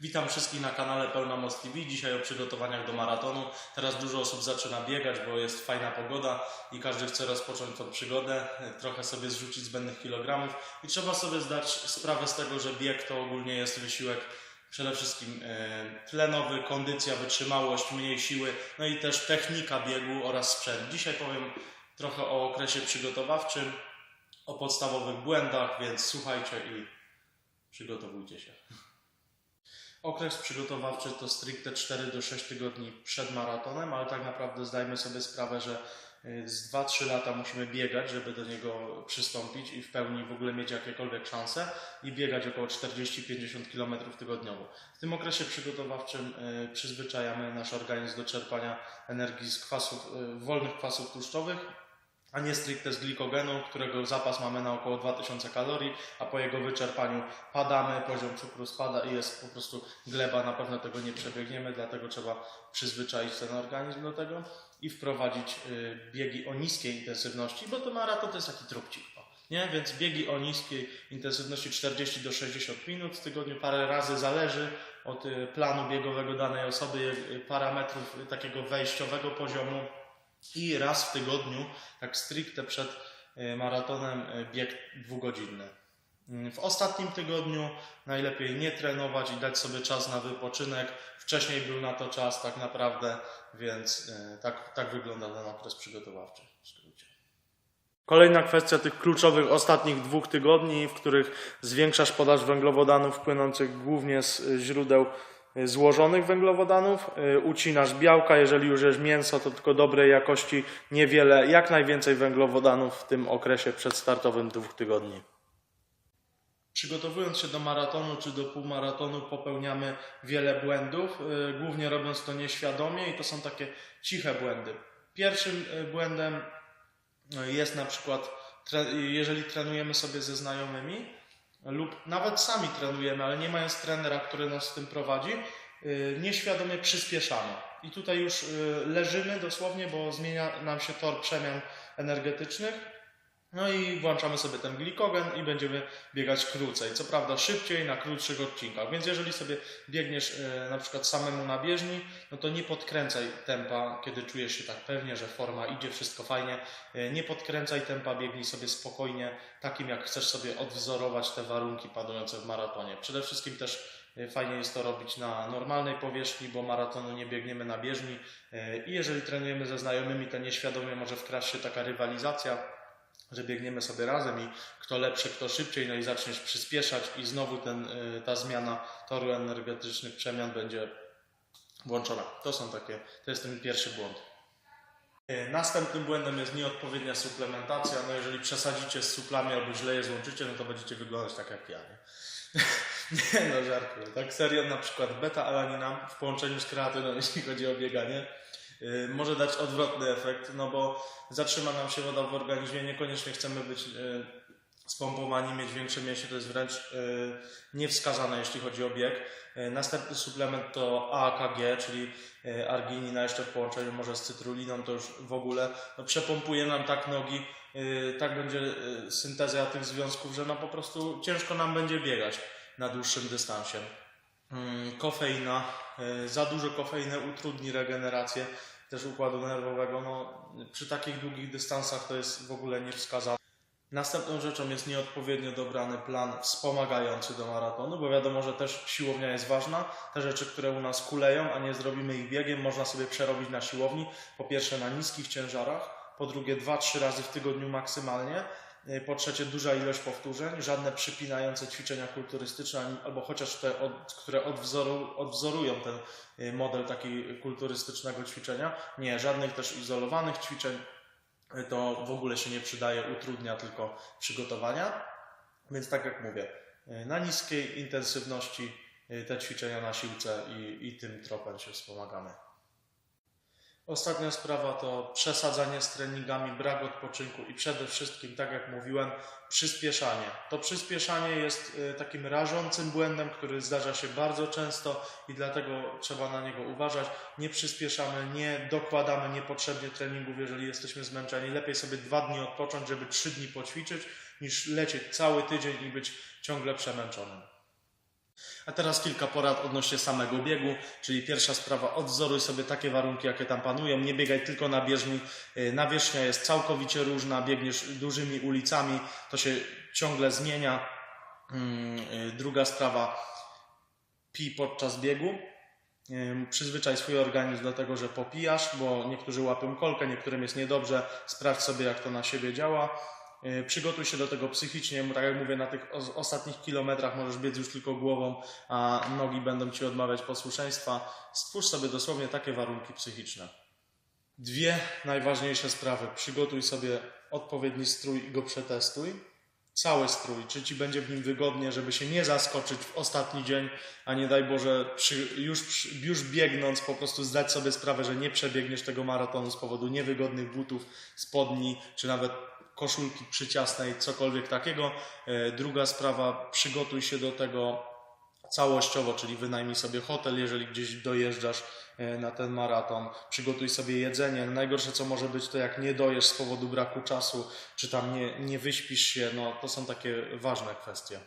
Witam wszystkich na kanale Pełnomoc TV. Dzisiaj o przygotowaniach do maratonu. Teraz dużo osób zaczyna biegać, bo jest fajna pogoda i każdy chce rozpocząć tą przygodę, trochę sobie zrzucić zbędnych kilogramów i trzeba sobie zdać sprawę z tego, że bieg to ogólnie jest wysiłek przede wszystkim e, tlenowy, kondycja, wytrzymałość, mniej siły, no i też technika biegu oraz sprzęt. Dzisiaj powiem trochę o okresie przygotowawczym, o podstawowych błędach, więc słuchajcie i przygotowujcie się. Okres przygotowawczy to stricte 4 do 6 tygodni przed maratonem, ale tak naprawdę zdajmy sobie sprawę, że y, z 2-3 lata musimy biegać, żeby do niego przystąpić i w pełni w ogóle mieć jakiekolwiek szanse i biegać około 40-50 km tygodniowo. W tym okresie przygotowawczym y, przyzwyczajamy nasz organizm do czerpania energii z kwasów, y, wolnych kwasów tłuszczowych, a nie stricte z glikogenu, którego zapas mamy na około 2000 kalorii, a po jego wyczerpaniu padamy, poziom cukru spada i jest po prostu gleba, na pewno tego nie przebiegniemy, dlatego trzeba przyzwyczaić ten organizm do tego i wprowadzić y, biegi o niskiej intensywności, bo to maraton to jest taki trupcik. Nie? Więc biegi o niskiej intensywności 40 do 60 minut w tygodniu, parę razy zależy od y, planu biegowego danej osoby, y, parametrów takiego wejściowego poziomu i raz w tygodniu, tak stricte przed e, maratonem, e, bieg dwugodzinny. Mm, W ostatnim tygodniu najlepiej nie trenować i dać sobie czas na wypoczynek. Wcześniej był na to czas tak naprawdę, więc e, tak, tak wygląda ten okres przygotowawczy. Kolejna kwestia tych kluczowych ostatnich dwóch tygodni, w których zwiększasz podaż węglowodanów płynących głównie z źródeł złożonych węglowodanów, y, ucinasz białka, jeżeli już jesz mięso, to tylko dobrej jakości, niewiele, jak najwięcej węglowodanów w tym okresie przedstartowym dwóch tygodni. Przygotowując się do maratonu czy do półmaratonu popełniamy wiele błędów, y, głównie robiąc to nieświadomie i to są takie ciche błędy. Pierwszym y, błędem y, jest na przykład, jeżeli trenujemy sobie ze znajomymi lub nawet sami trenujemy, ale nie mając trenera, który nas w tym prowadzi, y, nieświadomie przyspieszamy. I tutaj już y, leżymy dosłownie, bo zmienia nam się tor przemian energetycznych. No i włączamy sobie ten glikogen i będziemy biegać krócej. Co prawda szybciej, na krótszych odcinkach. Więc jeżeli sobie biegniesz e, na przykład samemu na bieżni, no to nie podkręcaj tempa, kiedy czujesz się tak pewnie, że forma idzie, wszystko fajnie. E, Nie podkręcaj tempa, biegnij sobie spokojnie, takim jak chcesz sobie odwzorować te warunki panujące w maratonie. Przede wszystkim też e, fajnie jest to robić na normalnej powierzchni, bo maratonu nie biegniemy na bieżni. I jeżeli trenujemy ze znajomymi, to nieświadomie może wkraść się taka rywalizacja że biegniemy sobie razem i kto lepszy, kto szybciej, no i zaczniesz przyspieszać i znowu ten, y, ta zmiana toru energetycznych przemian będzie włączona. To są takie, to jest ten pierwszy błąd. Y, Następnym błędem jest nieodpowiednia suplementacja. No jeżeli przesadzicie z suplami albo źle je złączycie, no to będziecie wyglądać tak jak ja. Nie, nie no żartuję. Tak serio, na przykład beta-alanina w połączeniu z kreatyną, jeśli chodzi o bieganie, może dać odwrotny efekt, no bo zatrzyma nam się woda w organizmie, niekoniecznie chcemy być y, spompowani, mieć większe mięśnie, to jest wręcz y, niewskazane, jeśli chodzi o bieg. Y, Następny suplement to AKG, czyli y, arginina jeszcze w połączeniu może z cytruliną, to już w ogóle no, przepompuje nam tak nogi, y, tak będzie y, synteza tych związków, że no po prostu ciężko nam będzie biegać na dłuższym dystansie. Mm, Kofeina, y, za dużo kofeiny utrudni regenerację też układu nerwowego. No, przy takich długich dystansach to jest w ogóle niewskazane. Następną rzeczą jest nieodpowiednio dobrany plan wspomagający do maratonu, bo wiadomo, że też siłownia jest ważna. Te rzeczy, które u nas kuleją, a nie zrobimy ich biegiem, można sobie przerobić na siłowni. Po pierwsze na niskich ciężarach, po drugie 2-3 razy w tygodniu maksymalnie. Y, Po trzecie, duża ilość powtórzeń, żadne przypinające ćwiczenia kulturystyczne, albo chociaż te, które odwzoru, odwzorują ten y, model taki kulturystycznego ćwiczenia. Nie, żadnych też izolowanych ćwiczeń. Y, To w ogóle się nie przydaje, utrudnia tylko przygotowania. Więc tak jak mówię, na niskiej intensywności te ćwiczenia na siłce i, i tym tropem się wspomagamy. Ostatnia sprawa to przesadzanie z treningami, brak odpoczynku i przede wszystkim, tak jak mówiłem, przyspieszanie. To przyspieszanie jest y, takim rażącym błędem, który zdarza się bardzo często i dlatego trzeba na niego uważać. Nie przyspieszamy, nie dokładamy niepotrzebnie treningów, jeżeli jesteśmy zmęczeni. Lepiej sobie dwa dni odpocząć, żeby trzy dni poćwiczyć, niż lecieć cały tydzień i być ciągle przemęczonym. A teraz kilka porad odnośnie samego biegu, czyli pierwsza sprawa, odwzoruj sobie takie warunki, jakie tam panują, nie biegaj tylko na bieżni, Y, nawierzchnia jest całkowicie różna, biegniesz dużymi ulicami, to się ciągle zmienia. Mm, y, Druga sprawa, pij podczas biegu. Przyzwyczaj swój organizm do tego, że popijasz, bo niektórzy łapią kolkę, niektórym jest niedobrze. Sprawdź sobie, jak to na siebie działa. Yy, Przygotuj się do tego psychicznie, bo tak jak mówię, na tych os- ostatnich kilometrach możesz biec już tylko głową, a nogi będą ci odmawiać posłuszeństwa. Stwórz sobie dosłownie takie warunki psychiczne. Dwie najważniejsze sprawy. Przygotuj sobie odpowiedni strój i go przetestuj. Cały strój, czy ci będzie w nim wygodnie, żeby się nie zaskoczyć w ostatni dzień, a nie daj Boże, przy, już, już biegnąc, po prostu zdać sobie sprawę, że nie przebiegniesz tego maratonu z powodu niewygodnych butów, spodni, czy nawet koszulki przyciasnej, cokolwiek takiego. E, Druga sprawa, przygotuj się do tego całościowo, czyli wynajmij sobie hotel, jeżeli gdzieś dojeżdżasz e, na ten maraton, przygotuj sobie jedzenie. Najgorsze co może być to jak nie dojesz z powodu braku czasu, czy tam nie, nie wyśpisz się, no to są takie ważne kwestie.